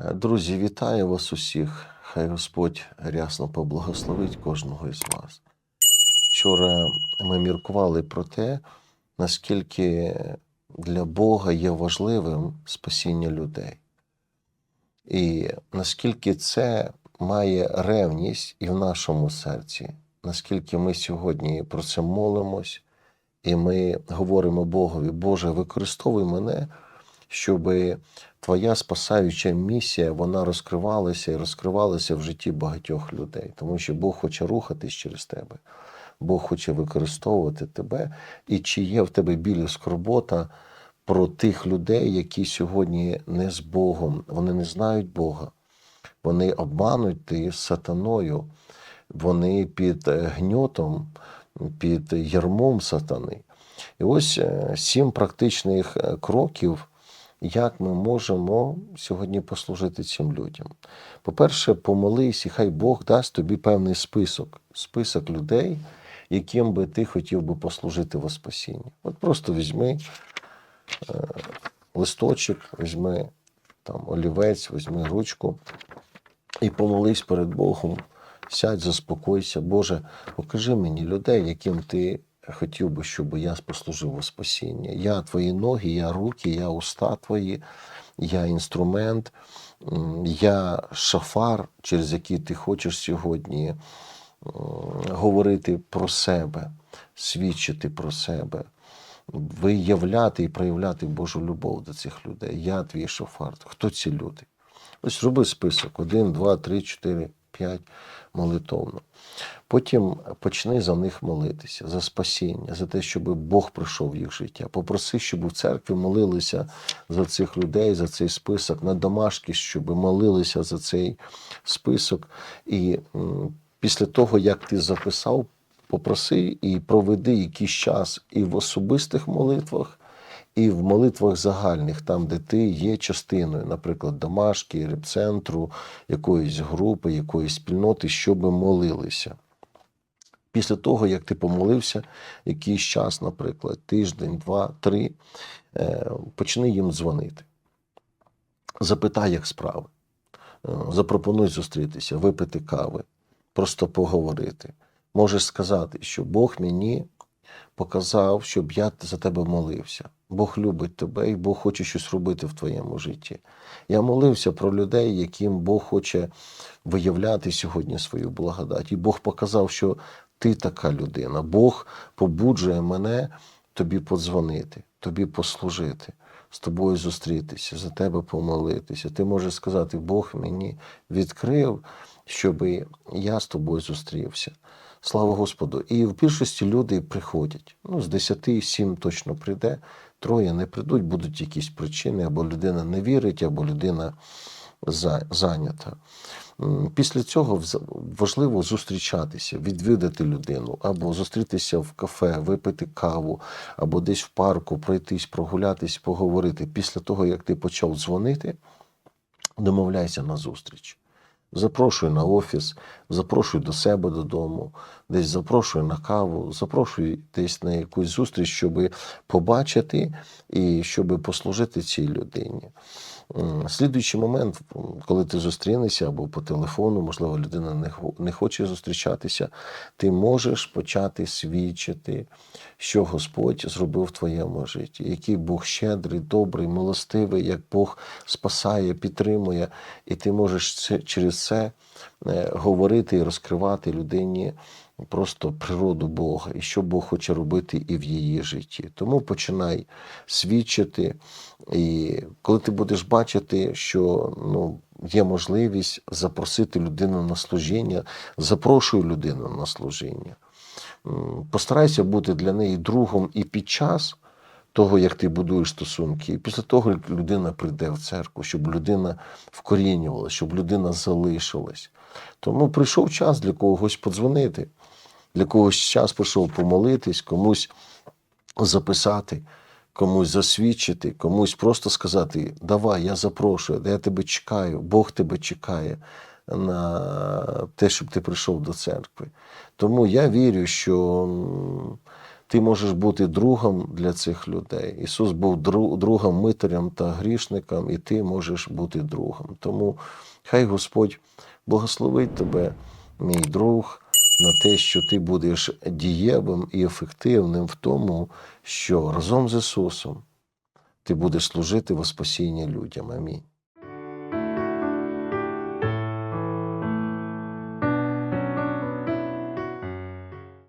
Е, Друзі, вітаю вас усіх. Хай Господь рясно поблагословить кожного із вас. Вчора ми міркували про те, наскільки для Бога є важливим спасіння людей. І наскільки це має ревність і в нашому серці, наскільки ми сьогодні про це молимось, і ми говоримо Богові, Боже, використовуй мене, щоб твоя спасаюча місія вона розкривалася і розкривалася в житті багатьох людей, тому що Бог хоче рухатись через тебе, Бог хоче використовувати тебе, і чи є в тебе біль скорбота про тих людей, які сьогодні не з Богом, вони не знають Бога, вони обмануті сатаною, вони під е, гньотом, під ярмом сатани. І ось е, сім практичних е, кроків, як ми можемо сьогодні послужити цим людям. По-перше, помолись, і хай Бог дасть тобі певний список, список людей, яким би ти хотів би послужити во спасінні. От просто візьми е, листочок, візьми там олівець, візьми ручку і помолись перед Богом. Сядь, заспокойся, Боже, покажи мені людей, яким ти хотів би, щоб я послужив у спасіння. Я твої ноги, я руки, я уста твої, я інструмент, я шафар, через який ти хочеш сьогодні говорити про себе, свідчити про себе, виявляти і проявляти Божу любов до цих людей. Я твій шофар. Хто ці люди? Ось роби список: один, два, три, чотири, п'ять молитовно. Потім почни за них молитися, за спасіння, за те, щоб Бог прийшов в їх життя. Попроси, щоб в церкві молилися за цих людей, за цей список, на домашки, щоб молилися за цей список. І після того, як ти записав, попроси і проведи якийсь час і в особистих молитвах, і в молитвах загальних, там, де ти є частиною, наприклад, домашки, репцентру, якоїсь групи, якоїсь спільноти, щоб молилися. Після того, як ти помолився якийсь час, наприклад, тиждень, два, три, е, почни їм дзвонити. Запитай, як справи. Е, Запропонуй зустрітися, випити кави, просто поговорити. Можеш сказати, що Бог мені показав, щоб я за тебе молився. Бог любить тебе і Бог хоче щось робити в твоєму житті. Я молився про людей, яким Бог хоче виявляти сьогодні свою благодать. І Бог показав, що ти така людина. Бог побуджує мене тобі подзвонити, тобі послужити, з тобою зустрітися, за тебе помолитися. Ти можеш сказати, Бог мені відкрив, щоб я з тобою зустрівся. Слава Господу. І в більшості люди приходять. Ну, з 10 7 точно прийде, троє не прийдуть, будуть якісь причини, або людина не вірить, або людина зайнята. Після цього важливо зустрічатися, відвідати людину, або зустрітися в кафе, випити каву, або десь в парку пройтись, прогулятись, поговорити. Після того, як ти почав дзвонити, домовляйся на зустріч. Запрошуй на офіс, запрошую до себе додому, десь запрошую на каву, запрошую десь на якусь зустріч, щоб побачити і щоб послужити цій людині. Слідуючий момент, коли ти зустрінешся або по телефону, можливо, людина не, хо- хоче зустрічатися, ти можеш почати свідчити, що Господь зробив в твоєму житті, який Бог щедрий, добрий, милостивий, як Бог спасає, підтримує, і ти можеш через це е, говорити і розкривати людині просто природу Бога і що Бог хоче робити і в її житті. Тому починай свідчити. І коли ти будеш бачити, що ну, є можливість запросити людину на служіння, запрошуй людину на служіння. Постарайся бути для неї другом і під час того, як ти будуєш стосунки, і після того, як людина прийде в церкву, щоб людина вкорінювалася, щоб людина залишилась. Тому прийшов час для когось подзвонити, для когось час прийшов помолитись, комусь записати, комусь засвідчити, комусь просто сказати: Давай, я запрошую, я тебе чекаю, Бог тебе чекає на те, щоб ти прийшов до церкви. Тому я вірю, що ти можеш бути другом для цих людей. Ісус був другом митарям та грішникам, і ти можеш бути другом. Тому хай Господь благословить тебе, мій друг, на те, що ти будеш дієвим і ефективним в тому, що разом з Ісусом ти будеш служити во спасіння людям. Амінь.